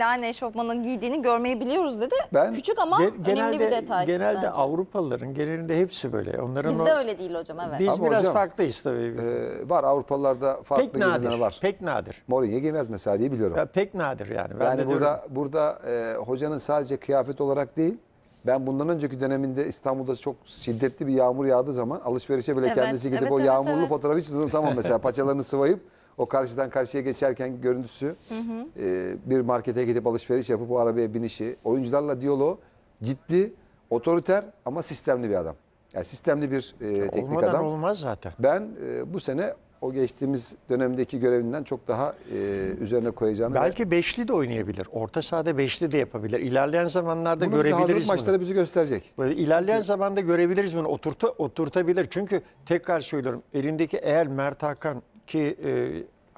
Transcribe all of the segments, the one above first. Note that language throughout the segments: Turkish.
aynı eşofmanın giydiğini görmeyi biliyoruz dedi. Ben Küçük ama Ge- önemli bir detay. Genelde bence. Avrupalıların genelinde hepsi böyle. Onların Bizde o- öyle değil hocam evet. Biz Ama biraz hocam, farklıyız tabii. Ee, var Avrupalılarda farklı pek giyimler nadir. var. Pek nadir. Mourinho giymez mesela diye biliyorum. Ya pek nadir yani. Ben de yani diyorum, burada burada e, hocanın sadece kıyafet olarak değil ben bundan önceki döneminde İstanbul'da çok şiddetli bir yağmur yağdığı zaman alışverişe bile Evet, kendisi gidip evet, o evet, yağmurlu evet. fotoğrafı çizdim tamam mesela paçalarını sıvayıp o karşıdan karşıya geçerken görüntüsü e, bir markete gidip alışveriş yapıp o arabaya binişi oyuncularla diyaloğu ciddi otoriter ama sistemli bir adam. Yani sistemli bir e, teknik olmadan adam. olmaz zaten. Ben e, bu sene o geçtiğimiz dönemdeki görevinden çok daha e, üzerine koyacağını Belki beşli de oynayabilir. Orta sahada beşli de yapabilir. İlerleyen zamanlarda bunu hazırlık görebiliriz bunu. maçları bizi gösterecek. Böyle ilerleyen zamanda görebiliriz bunu. Oturta, oturtabilir. Çünkü tekrar söylüyorum. Elindeki eğer Mert Hakan ki e,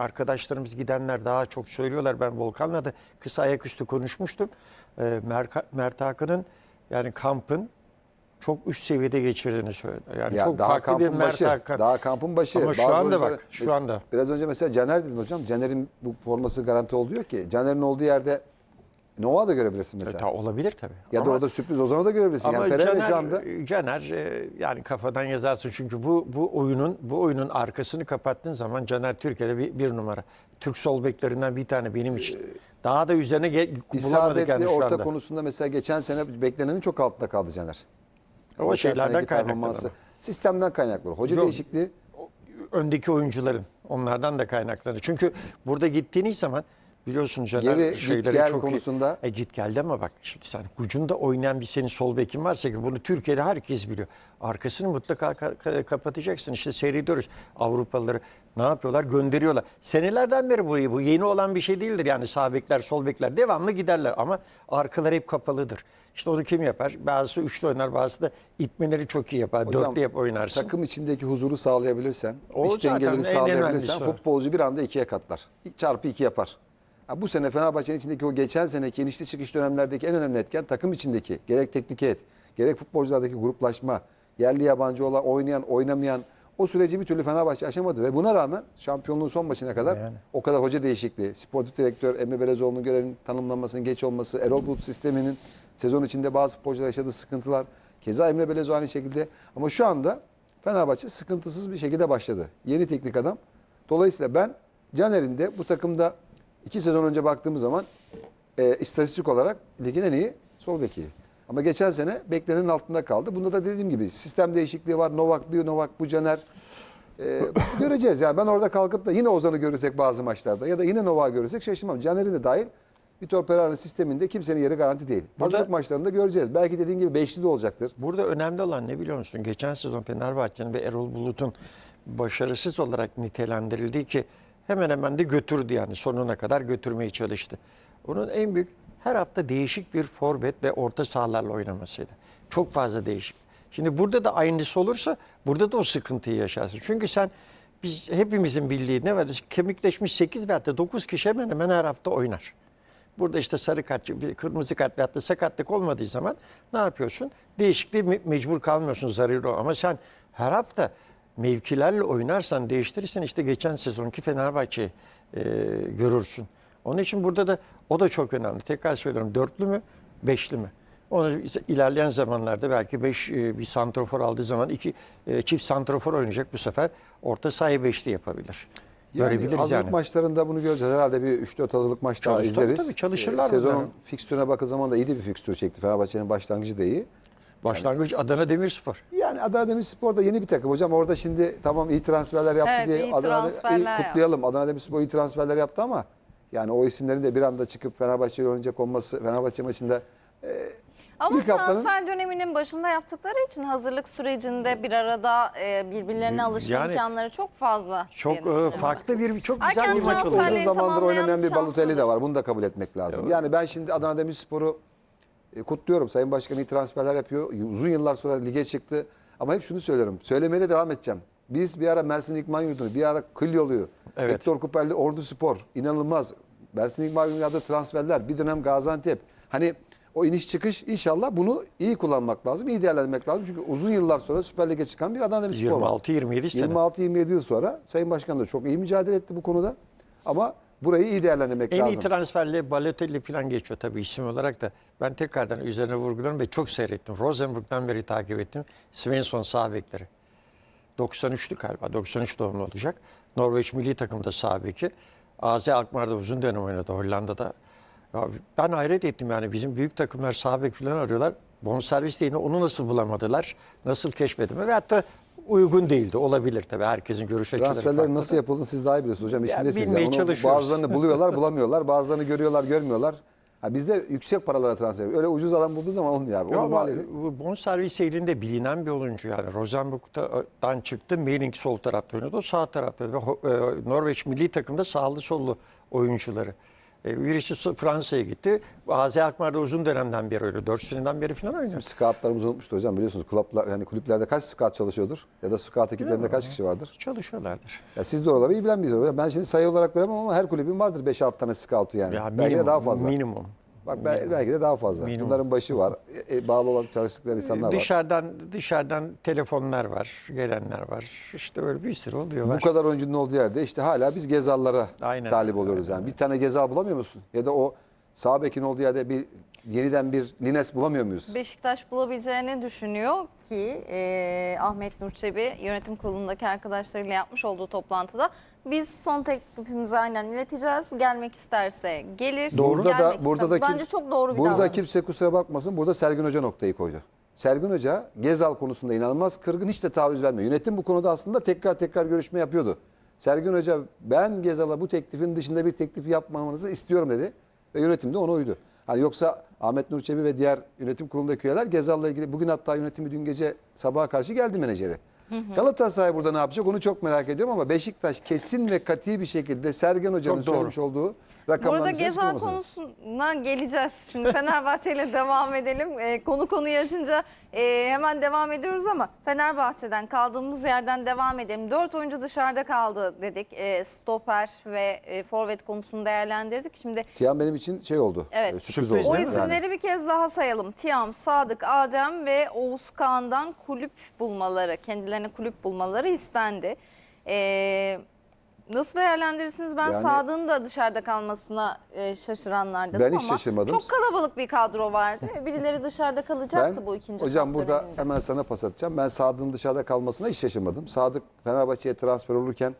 arkadaşlarımız gidenler daha çok söylüyorlar. Ben Volkan'la da kısa ayaküstü konuşmuştum. E, Mert, Mert Hakan'ın yani kampın çok üst seviyede geçirdiğini söylediler. Yani Ya çok daha farklı bir kampın Mert başı. Hakan. Daha kampın başı. Ama şu Bazı anda oyuncular- bak, şu anda. Biraz önce mesela Caner dedim hocam. Caner'in bu forması garanti oluyor ki. Caner'in olduğu yerde Nova da görebilirsin mesela. Ta, olabilir tabii. Ya da Ama- orada sürpriz Ozan'ı da görebilirsin. Ama Yani Pereira Caner, şu anda Caner e, yani kafadan yazarsın çünkü bu bu oyunun bu oyunun arkasını kapattığın zaman Caner Türkiye'de bir, bir numara. Türk sol beklerinden bir tane benim için. Daha da üzerine ge- bulamadık yani şu orta anda. konusunda mesela geçen sene beklenenin çok altında kaldı Caner. O Geçen şeylerden kaynaklı. Sistemden kaynaklı. Hoca Yok. değişikliği Öndeki oyuncuların onlardan da kaynaklanır. Çünkü burada gittiğiniz zaman biliyorsun Caner Geri git şeyleri gel çok konusunda- iyi. E git geldi ama bak şimdi sen ucunda oynayan bir senin sol bekin varsa ki bunu Türkiye'de herkes biliyor. Arkasını mutlaka ka- ka- kapatacaksın. İşte seyrediyoruz Avrupalıları ne yapıyorlar? Gönderiyorlar. Senelerden beri bu bu yeni olan bir şey değildir. Yani sağ bekler, sol bekler devamlı giderler ama arkalar hep kapalıdır. İşte onu kim yapar? Bazısı üçlü oynar, bazısı da itmeleri çok iyi yapar. Hocam, Dörtlü yap oynarsın. takım içindeki huzuru sağlayabilirsen, O iç dengelerini en sağlayabilirsen futbolcu bir anda ikiye katlar. Çarpı iki yapar. Ha, bu sene Fenerbahçe'nin içindeki o geçen seneki inişli çıkış dönemlerdeki en önemli etken takım içindeki gerek teknik heyet, gerek futbolculardaki gruplaşma, yerli yabancı olan, oynayan, oynamayan o süreci bir türlü Fenerbahçe aşamadı ve buna rağmen şampiyonluğun son maçına kadar Yani. o kadar hoca değişikliği, sportif direktör Emre Belezoğlu'nun görevinin tanımlanmasının geç olması, Erol Bulut sisteminin sezon içinde bazı futbolcular yaşadığı sıkıntılar, keza Emre Belezoğlu aynı şekilde ama şu anda Fenerbahçe sıkıntısız bir şekilde başladı. Yeni teknik adam. Dolayısıyla ben Caner'in de bu takımda iki sezon önce baktığımız zaman e, istatistik olarak ligin en iyi sol beki. Ama geçen sene beklenenin altında kaldı. Bunda da dediğim gibi sistem değişikliği var. Novak bir Novak bu Caner. E, göreceğiz. Yani ben orada kalkıp da yine Ozan'ı görürsek bazı maçlarda ya da yine Novak'ı görürsek şaşırmam. Caner'in de dahil Vitor Pereira'nın sisteminde kimsenin yeri garanti değil. Burada- Hazırlık maçlarında göreceğiz. Belki dediğin gibi beşli de olacaktır. Burada önemli olan ne biliyor musun? Geçen sezon Fenerbahçe'nin ve Erol Bulut'un başarısız olarak nitelendirildiği ki hemen hemen de götürdü yani sonuna kadar götürmeye çalıştı. Onun en büyük her hafta değişik bir forvet ve orta sahalarla oynamasıydı. Çok fazla değişik. Şimdi burada da aynısı olursa burada da o sıkıntıyı yaşarsın. Çünkü sen biz hepimizin bildiği ne var? Kemikleşmiş 8 veyahut da 9 kişi hemen hemen her hafta oynar. Burada işte sarı kart, kırmızı kart veyahut da sakatlık olmadığı zaman ne yapıyorsun? Değişikliğe me- mecbur kalmıyorsun zararı o. Ama sen her hafta mevkilerle oynarsan değiştirirsen işte geçen sezonki Fenerbahçe'yi e, görürsün. Onun için burada da o da çok önemli. Tekrar söylüyorum dörtlü mü, beşli mi? Onu ilerleyen zamanlarda belki 5 bir santrofor aldığı zaman iki e, çift santrofor oynayacak bu sefer orta sahayı beşli yapabilir. Yani Görebiliriz hazırlık yani. maçlarında bunu göreceğiz. Herhalde bir 3-4 hazırlık maç daha izleriz. tabii, çalışırlar Ee, Sezonun bunlar. fikstürüne bakıl zaman da iyi bir fikstür çekti. Fenerbahçe'nin başlangıcı da iyi. Başlangıç Adana Demirspor. Yani Adana Demirspor da yeni bir takım hocam. Orada şimdi tamam iyi transferler yaptı Evet, diye iyi Adana transferler iyi kutlayalım. Adana Demirspor iyi transferler yaptı ama yani o isimlerin de bir anda çıkıp Fenerbahçe ile oynayacak olması Fenerbahçe maçında Ama İlk haftanın- transfer döneminin başında yaptıkları için hazırlık sürecinde bir arada e, birbirlerine alışma Yani imkanları çok fazla. diye Çok e, düşünüyorum. farklı bir çok güzel Erken bir maç oldu. transferleri uzun zamandır tamamlayan oynamayan bir Balotelli de var. Bunu da kabul etmek lazım. Yani ben şimdi Adana Demirspor'u e, kutluyorum. Sayın Başkan iyi transferler yapıyor. Uzun yıllar sonra lige çıktı. Ama hep şunu söylüyorum. Söylemeye de devam edeceğim. Biz bir ara Mersin İkman Yurdu'nu, bir ara Kılyolu'yu, Evet. Hector Kuperli Ordu Spor, inanılmaz. Mersin İkman yaptığı transferler, bir dönem Gaziantep. Hani o iniş çıkış inşallah bunu iyi kullanmak lazım, iyi değerlendirmek lazım. Çünkü uzun yıllar sonra Süper Lig'e çıkan bir Adana Demirspor var. 26-27 sene. 26-27 yıl sonra Sayın Başkan da çok iyi mücadele etti bu konuda. Ama burayı iyi değerlendirmek En lazım. iyi transferle Balotelli falan geçiyor tabii isim olarak da. Ben tekrardan üzerine vurguluyorum ve çok seyrettim. Rosenborg'dan beri takip ettim. Svensson sağ bekleri. 93'lü galiba. 93 doğumlu olacak. Norveç milli takımda sağ beki. AZ Alkmaar'da uzun dönem oynadı Hollanda'da. Ya ben hayret ettim yani bizim büyük takımlar sağ bek falan arıyorlar. Bonservis değil onu nasıl bulamadılar? Nasıl keşfedilme? Ve hatta uygun değildi. Olabilir tabii herkesin görüş açıları Transferlerin farklı nasıl yapıldığını siz daha iyi biliyorsunuz hocam. İçindesiniz. bilmeye Onu çalışıyoruz. bazılarını buluyorlar, bulamıyorlar. Bazılarını görüyorlar, görmüyorlar. Ha bizde yüksek paralara transfer. Öyle ucuz adam bulduğu zaman olmuyor abi. Ya Onu ama bonservis elinde bilinen bir oyuncu yani. Rosenborg'dan çıktı. Meling sol tarafta oynadı. O sağ tarafta. Ve Norveç milli takımda sağlı sollu oyuncuları. E, Birisi Fransa'ya gitti. AZ Alkmaar'da uzun dönemden beri öyle. 4 seneden beri falan oynuyor. Scoutlarımız unutmuştu hocam biliyorsunuz. Kulüpler, yani kulüplerde kaç scout çalışıyordur? Ya da scout ekiplerinde kaç kişi vardır? Çalışıyorlardır. Ya siz de oraları iyi bilen birisiniz. Ben şimdi sayı olarak veremem ama her kulübün vardır 5-6 tane scout'u yani. Ya Belki de minimum, daha fazla. Minimum. Bak bel- belki de daha fazla. Minimum. Bunların başı var. E, bağlı olan çalıştıkları insanlar var. Dışarıdan dışarıdan telefonlar var, gelenler var. İşte böyle bir sürü oluyor. Bu Var. kadar oyuncunun olduğu yerde işte hala biz Gezal'lara Aynen. talip oluyoruz yani. Bir tane Gezal bulamıyor musun? Ya da o sağ bekin olduğu yerde bir yeniden bir Lines bulamıyor muyuz? Beşiktaş bulabileceğini düşünüyor ki e, Ahmet Nur Çebi yönetim kurulundaki arkadaşlarıyla yapmış olduğu toplantıda biz son teklifimizi aynen ileteceğiz. Gelmek isterse gelir. Burada da burada da kim- Bence çok doğru bir Burada davranış. kimse kusura bakmasın. Burada Sergin Hoca noktayı koydu. Sergin Hoca Gezal konusunda inanılmaz kırgın hiç de taviz vermiyor. Yönetim bu konuda aslında tekrar tekrar görüşme yapıyordu. Sergin Hoca ben Gezal'a bu teklifin dışında bir teklif yapmamanızı istiyorum dedi. Ve yönetim de ona uydu. Hani yoksa Ahmet Nur Çebi ve diğer yönetim kurulundaki üyeler Gezal'la ilgili bugün hatta yönetimi dün gece sabaha karşı geldi menajeri. Galatasaray burada ne yapacak onu çok merak ediyorum ama Beşiktaş kesin ve katı bir şekilde Sergen Hoca'nın söylemiş olduğu Bu rakamların arada dışına Gezal konusuna geleceğiz. Şimdi Fenerbahçe ile devam edelim. Ee, konu konuyu açınca e, hemen devam ediyoruz ama Fenerbahçe'den kaldığımız yerden devam edelim. Dört oyuncu dışarıda kaldı dedik. E, stoper ve e, forvet konusunu değerlendirdik. Şimdi Tiyan benim için şey oldu. Evet. e, Sürpriz, Sürpriz oldu. o isimleri bir kez daha sayalım. Tiam, Sadık, Adem ve Oğuz Kağan'dan kulüp bulmaları, kendilerine kulüp bulmaları istendi. Ee, nasıl değerlendirirsiniz? Ben Yani- Sadık'ın da dışarıda kalmasına e, şaşıranlardım Ben ama hiç şaşırmadım. çok kalabalık bir kadro vardı. ve Birileri dışarıda kalacaktı Ben, bu ikinci hocam hafta burada döneminde. hemen sana pas atacağım. Ben Sadık'ın dışarıda kalmasına hiç şaşırmadım. Sadık Fenerbahçe'ye transfer olurken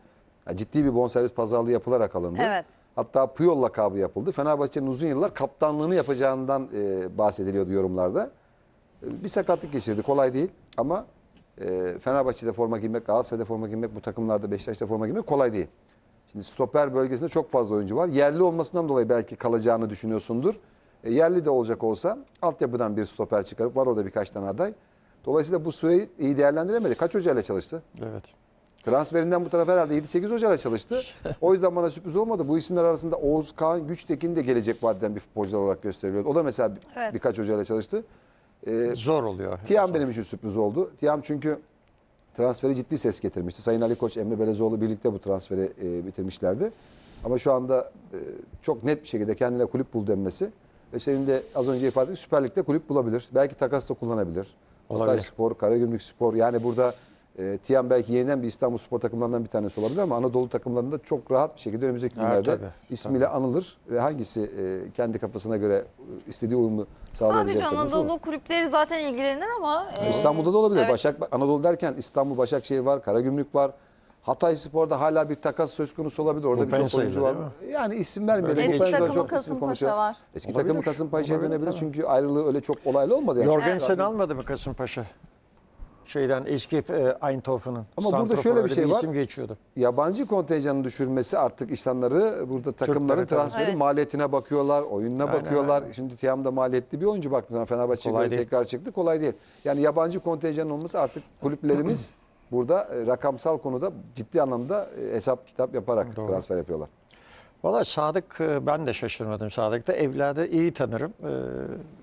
ya ciddi bir bonservis pazarlığı yapılarak alındı. Evet. Hatta Puyol lakabı yapıldı. Fenerbahçe'nin uzun yıllar kaptanlığını yapacağından e, bahsediliyordu yorumlarda. E, bir sakatlık geçirdi. Kolay değil ama e, Fenerbahçe'de forma giymek, Galatasaray'da forma giymek, bu takımlarda Beşiktaş'ta forma giymek kolay değil. Şimdi stoper bölgesinde çok fazla oyuncu var. Yerli olmasından dolayı belki kalacağını düşünüyorsundur. E, yerli de olacak olsa altyapıdan bir stoper çıkarıp var orada birkaç tane aday. Dolayısıyla bu süreyi iyi değerlendiremedi. Kaç hocayla çalıştı? Evet. Transferinden bu tarafa herhalde 7-8 hocayla çalıştı. O yüzden bana sürpriz olmadı. Bu isimler arasında Oğuz Kağan Güçtekin de gelecek vadeden bir futbolcular olarak gösteriliyor. O da mesela Evet. birkaç hocayla çalıştı. Ee, Zor oluyor. Tiam benim için sürpriz oldu. Tiam çünkü transferi ciddi ses getirmişti. Sayın Ali Koç, Emre Belezoğlu birlikte bu transferi e, bitirmişlerdi. Ama şu anda e, çok net bir şekilde kendine kulüp bul denmesi. Ve senin de az önce ifade ettiğin Süper Lig'de kulüp bulabilir. Belki takas da kullanabilir. Olabilir. Hatay Spor, Karagümrük Spor. Yani burada e, Tiam belki yeniden bir İstanbul Spor takımlarından bir tanesi olabilir ama Anadolu takımlarında çok rahat bir şekilde önümüzdeki günlerde tabii, ismiyle anılır ve hangisi e, kendi kafasına göre e, istediği uyumu sağlayabilecek Sadece takımsa olur. Anadolu kulüpleri zaten ilgilenir ama... e, İstanbul'da da olabilir. evet. Başak Anadolu derken İstanbul Başakşehir var, Karagümrük var. Hatay Spor'da hala bir takas söz konusu olabilir. Orada birçok oyuncu var. Yani isim vermeyelim. Eski Opensa'da takımı çok Kasımpaşa var. Eski Olabilir. takımı Kasımpaşa'ya dönebilir. tabii. Çünkü ayrılığı öyle çok olaylı olmadı. Yani. Jorgensen almadı mı Kasımpaşa? Şeyden eski e, Eindhoven'ın. Ama burada şöyle bir şey var. isim geçiyordu. Yabancı kontenjanın düşürmesi artık işlemleri burada takımların tabii. transferi Evet. maliyetine bakıyorlar, oyununa Aynen, bakıyorlar. aynen. Şimdi Tiam da maliyetli bir oyuncu baktığın zaman Fenerbahçe'ye tekrar çıktı. Kolay değil. Yani yabancı kontenjanın olması artık kulüplerimiz burada e, rakamsal konuda ciddi anlamda e, hesap kitap yaparak Doğru. transfer yapıyorlar. Valla Sadık e, ben de şaşırmadım Sadık'ta. Evladı iyi tanırım.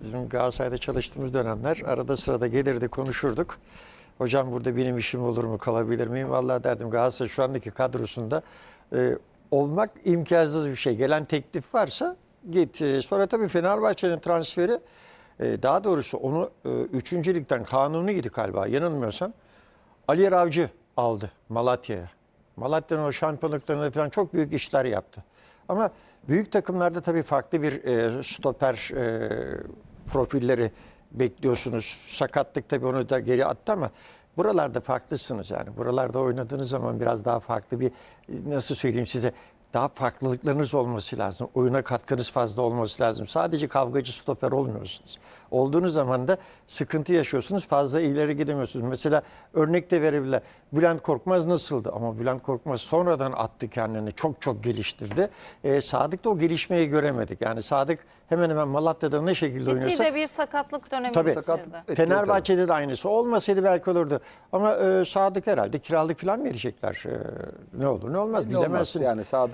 Bizim Galatasaray'da çalıştığımız dönemler arada sırada gelirdi konuşurduk. Hocam burada benim işim olur mu kalabilir miyim? Vallahi derdim Galatasaray şu andaki kadrosunda e, olmak imkansız bir şey. Gelen teklif varsa git. E, Sonra tabii Fenerbahçe'nin transferi e, daha doğrusu onu 3. ligden kanuniydi galiba yanılmıyorsam. Ali Ravcı aldı Malatya'ya. Malatya'nın o şampiyonluklarında falan çok büyük işler yaptı. Ama büyük takımlarda tabii farklı bir e, stoper e, profilleri bekliyorsunuz. Sakatlık tabii onu da geri attı ama buralarda farklısınız yani. Buralarda oynadığınız zaman biraz daha farklı bir nasıl söyleyeyim size daha farklılıklarınız olması lazım. Oyuna katkınız fazla olması lazım. Sadece kavgacı stoper olmuyorsunuz. Olduğunuz zaman da sıkıntı yaşıyorsunuz. Fazla ileri gidemiyorsunuz. Mesela örnek de verebilirler. Bülent Korkmaz nasıldı? Ama Bülent Korkmaz sonradan attı kendini. Çok çok geliştirdi. Ee, Sadık'ta o gelişmeyi göremedik. Yani Sadık hemen hemen Malatya'da ne şekilde Ciddi oynuyorsa de bir sakatlık dönemi Tabii. geçirdi. Sakatlık etkiliyor Fenerbahçe'de de aynısı. Olmasaydı belki olurdu. Ama e, Sadık herhalde kiralık falan verecekler. E, ne olur ne olmaz. Ne olmaz bilemezsiniz. Yani Sadık